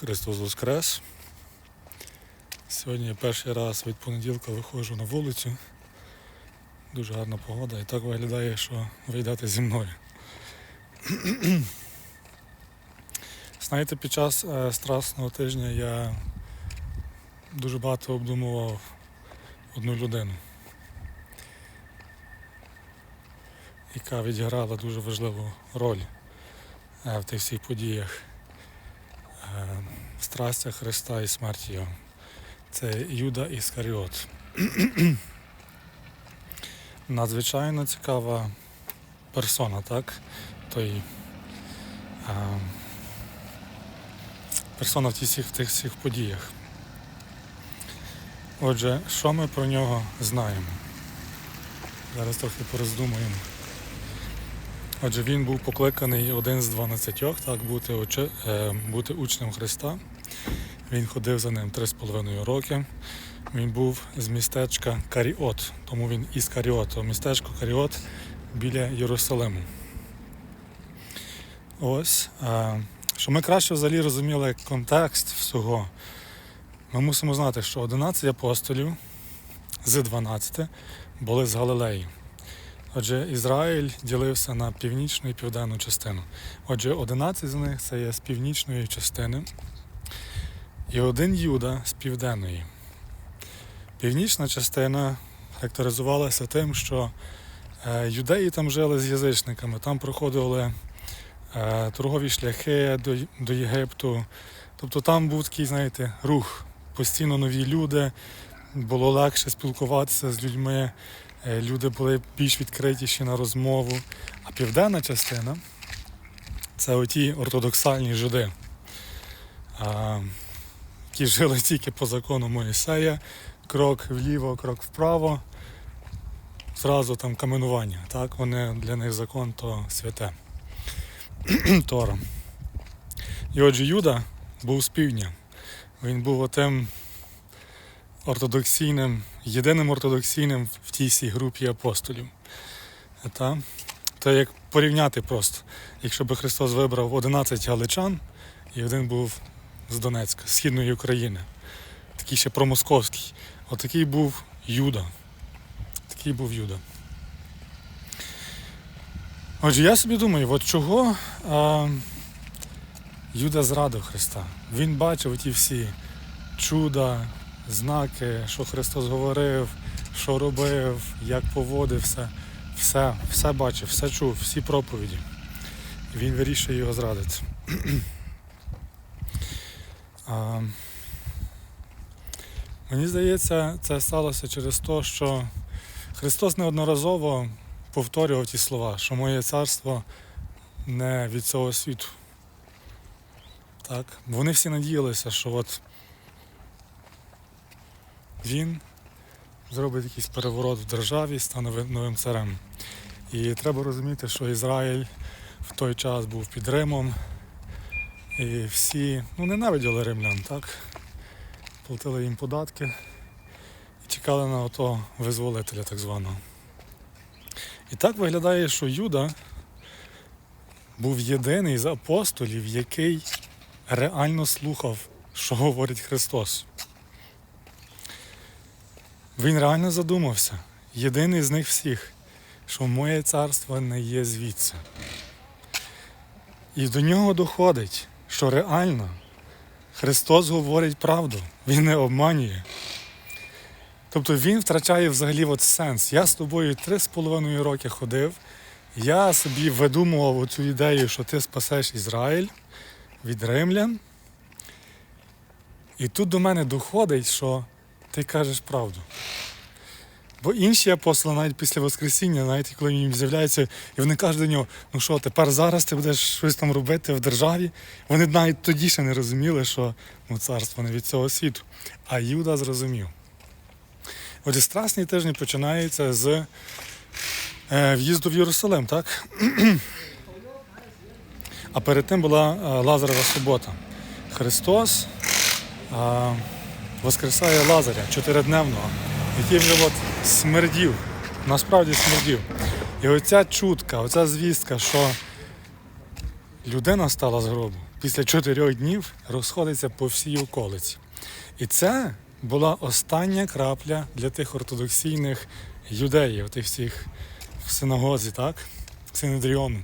Христос Воскрес. Сьогодні я перший раз від понеділка виходжу на вулицю. Дуже гарна погода і так виглядає, що ви зі мною. Знаєте, під час е, страсного тижня я дуже багато обдумував одну людину, яка відіграла дуже важливу роль е, в тих всіх подіях страстя Христа і смерті Його. Це Юда Іскаріот. Надзвичайно цікава персона, так? Той е, персона в тих тих всіх подіях. Отже, що ми про нього знаємо? Зараз трохи пороздумуємо. Отже, він був покликаний один з дванадцятьох, так, бути, оче, е, бути учнем Христа. Він ходив за ним три з половиною роки. Він був з містечка Каріот, тому він із Каріоту. Містечко Каріот біля Єрусалиму. Ось. Е, щоб ми краще взагалі розуміли контекст всього, ми мусимо знати, що 11 апостолів з 12 були з Галилеї. Отже, Ізраїль ділився на північну і південну частину. Отже, 11 з них це є з північної частини, і один Юда з південної. Північна частина характеризувалася тим, що е, юдеї там жили з язичниками, там проходили е, торгові шляхи до, Єгипту. Тобто там був такий, знаєте, рух, постійно нові люди, було легше спілкуватися з людьми. Е, Люди були більш відкритіші на розмову. А південна частина це оті ортодоксальні жиди, які жили тільки по закону Моїсея, крок вліво, крок вправо, зразу там каменування. Так? Вони, для них закон то святе. Тора. І отже, Юда був з півдня. Він був отим ортодоксійним, єдиним ортодоксійним в тій всій групі апостолів. Та? Це як порівняти просто. Якщо би Христос вибрав 11 галичан, і один був з Донецька, з Східної України, такий ще промосковський. Отакий був Юда. Такий був Юда. Отже, я собі думаю, от чого а, Юда зрадив Христа. Він бачив ті всі чуда, знаки, що Христос говорив, що робив, як поводився. Все, все бачив, все чув, всі проповіді. Він вирішує його зрадити. а, мені здається, це сталося через те, що Христос неодноразово повторював ті слова, що моє царство не від цього світу. Так? Вони всі надіялися, що от він зробить якийсь переворот в державі, стане новим царем. І треба розуміти, що Ізраїль в той час був під Римом, і всі ну, ненавиділи римлян, так? Платили їм податки і чекали на ото визволителя так званого. І так виглядає, що Юда був єдиний з апостолів, який реально слухав, що говорить Христос. Він реально задумався, єдиний з них всіх, що моє царство не є звідси. І до нього доходить, що реально Христос говорить правду, Він не обманює. Тобто він втрачає взагалі от сенс. Я з тобою три з половиною роки ходив, я собі видумував оцю ідею, що ти спасеш Ізраїль від римлян. І тут до мене доходить, що ти кажеш правду. Бо інші апостоли, навіть після Воскресіння, навіть коли він з'являється, і вони кажуть до нього, ну що, тепер зараз ти будеш щось там робити в державі. Вони навіть тоді ще не розуміли, що ну, царство не від цього світу. А Юда зрозумів. Отже, страсний тиждень починається з е, в'їзду в Єрусалим, так? а перед тим була е, Лазарова субота. Христос е, воскресає Лазаря чотиридневного, який вже от смердів, насправді смердів. І оця чутка, оця звістка, що людина стала з гробу після чотирьох днів розходиться по всій околиці. І це була остання крапля для тих ортодоксійних юдеїв, тих всіх в синагозі, так? Синедріону.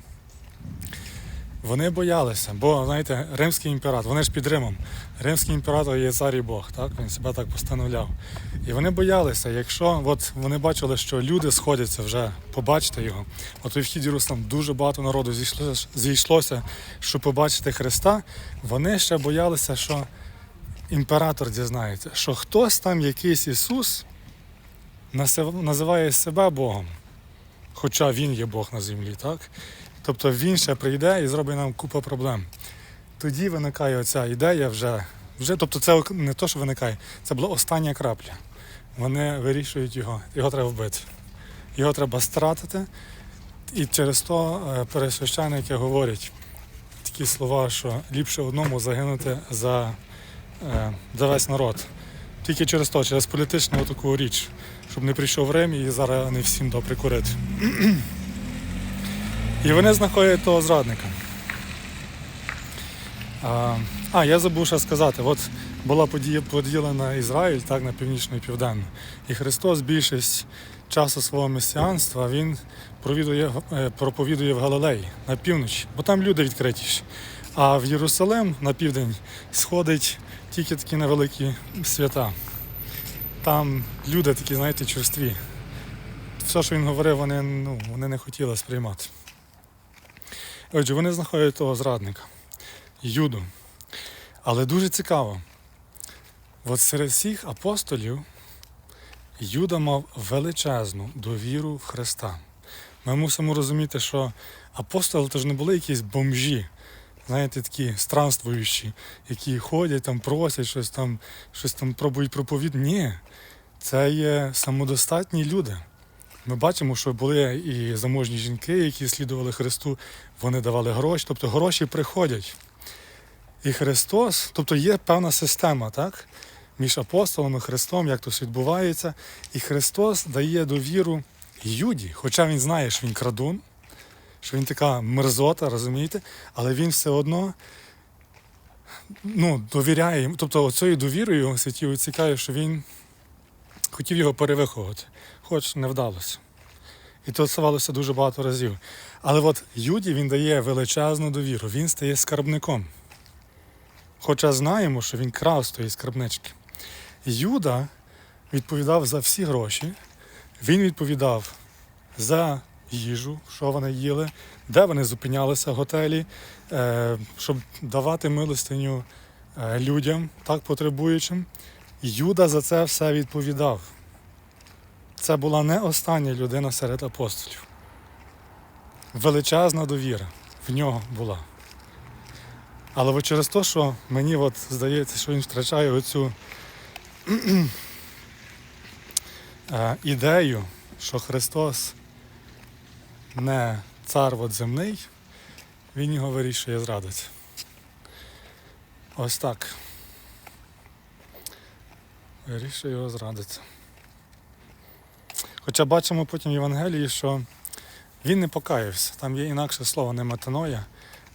Вони боялися, бо знаєте, римський імператор, вони ж під Римом. Римський імператор є цар і Бог, так? Він себе так постановляв. І вони боялися, якщо от вони бачили, що люди сходяться вже побачити його. От у вхід Єрусалим дуже багато народу зійшлося, зійшлося, щоб побачити Христа. Вони ще боялися, що імператор дізнається, що хтось там, якийсь Ісус, називає себе Богом, хоча Він є Бог на землі, так? Тобто він ще прийде і зробить нам купу проблем. Тоді виникає оця ідея вже, вже тобто це не то, що виникає, це була остання крапля. Вони вирішують його, його треба вбити. Його треба стратити. І через то е, пересвященники говорять такі слова, що ліпше одному загинути за, е, за весь народ. Тільки через то, через політичну таку річ, щоб не прийшов Рим і зараз не всім дав прикурити. І вони знаходять того зрадника. А, а, я забув ще сказати, от була поділена Ізраїль так, на північну і південну. І Христос більшість часу свого месіанства він провідує, е, проповідує в Галилеї на північ, бо там люди відкритіші. А в Єрусалим на південь сходить тільки такі невеликі свята. Там люди такі, знаєте, черстві. Все, що він говорив, вони, ну, вони не хотіли сприймати. Отже, вони знаходять того зрадника, Юду. Але дуже цікаво. От серед всіх апостолів Юда мав величезну довіру в Христа. Ми мусимо розуміти, що апостоли то ж не були якісь бомжі, знаєте, такі странствуючі, які ходять, там просять щось там, щось там пробують проповідати. Ні, це є самодостатні люди. Ми бачимо, що були і заможні жінки, які слідували Христу, вони давали гроші, тобто гроші приходять. І Христос, тобто є певна система, так? Між апостолами, Христом, як то все відбувається. І Христос дає довіру Юді, хоча він знає, що він крадун, що він така мерзота, розумієте, але він все одно ну, довіряє йому. Тобто оцією довірою святі отці що він хотів його перевиховувати, хоч не вдалося. І то ставалося дуже багато разів. Але от Юді він дає величезну довіру, він стає скарбником. Хоча знаємо, що він крав з тої скарбнички. Юда відповідав за всі гроші, він відповідав за їжу, що вони їли, де вони зупинялися готелі, е, щоб давати милостиню е, людям, так потребуючим. Юда за це все відповідав. Це була не остання людина серед апостолів. Величезна довіра в нього була. Але от через те, що мені от здається, що він втрачає оцю е, ідею, що Христос не цар от земний, він його вирішує зрадити. Ось так. Вирішує його зрадити. Хоча бачимо потім в Євангелії, що він не покаявся. Там є інакше слово, не метаноя,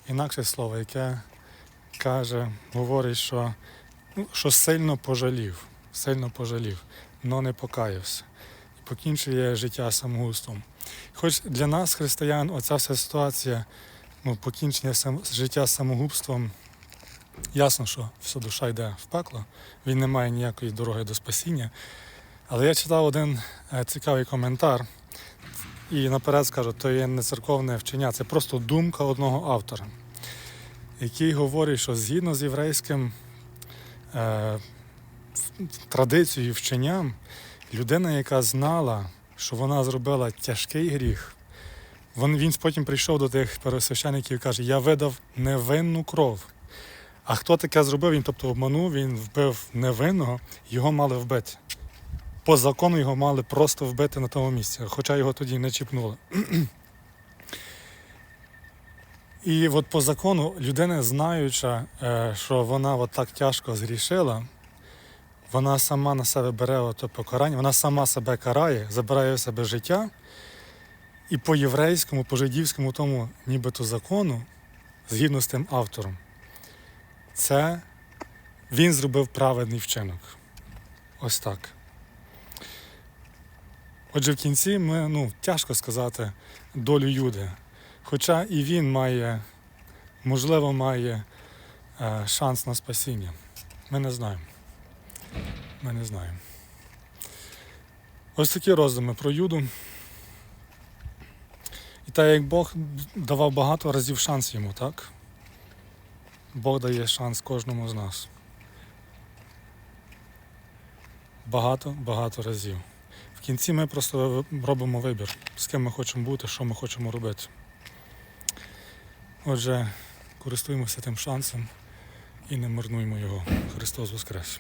інакше слово, яке каже, говорить, що, ну, що сильно пожалів, сильно пожалів, але не покаявся. І покінчує життя самогубством. Хоч для нас, християн, оця вся ситуація, ну, покінчення сам, життя самогубством, ясно, що вся душа йде в пекло, він не має ніякої дороги до спасіння. Але я читав один е, цікавий коментар, і наперед скажу, то є не церковне вчення, це просто думка одного автора, який говорить, що згідно з єврейським е, традицією вченням, людина, яка знала, що вона зробила тяжкий гріх, він, він потім прийшов до тих пересвящеників і каже, я видав невинну кров. А хто таке зробив? Він тобто обманув, він вбив невинного, його мали вбити по закону його мали просто вбити на тому місці, хоча його тоді не чіпнули. І от по закону людина, знаюча, е, що вона от так тяжко згрішила, вона сама на себе бере ото покарання, вона сама себе карає, забирає в себе життя. І по єврейському, по жидівському тому нібито закону згідно з тим автором, це він зробив праведний вчинок. Ось так. Отже, в кінці ми, ну, тяжко сказати долю Юди. Хоча і він має, можливо, має е, шанс на спасіння. Ми не знаємо. Ми не знаємо. Ось такі роздуми про Юду. І так як Бог давав багато разів шанс йому, так? Бог дає шанс кожному з нас. Багато, багато разів. В кінці ми просто робимо вибір, з ким ми хочемо бути, що ми хочемо робити. Отже, користуємося тим шансом і не марнуємо його. Христос Воскрес!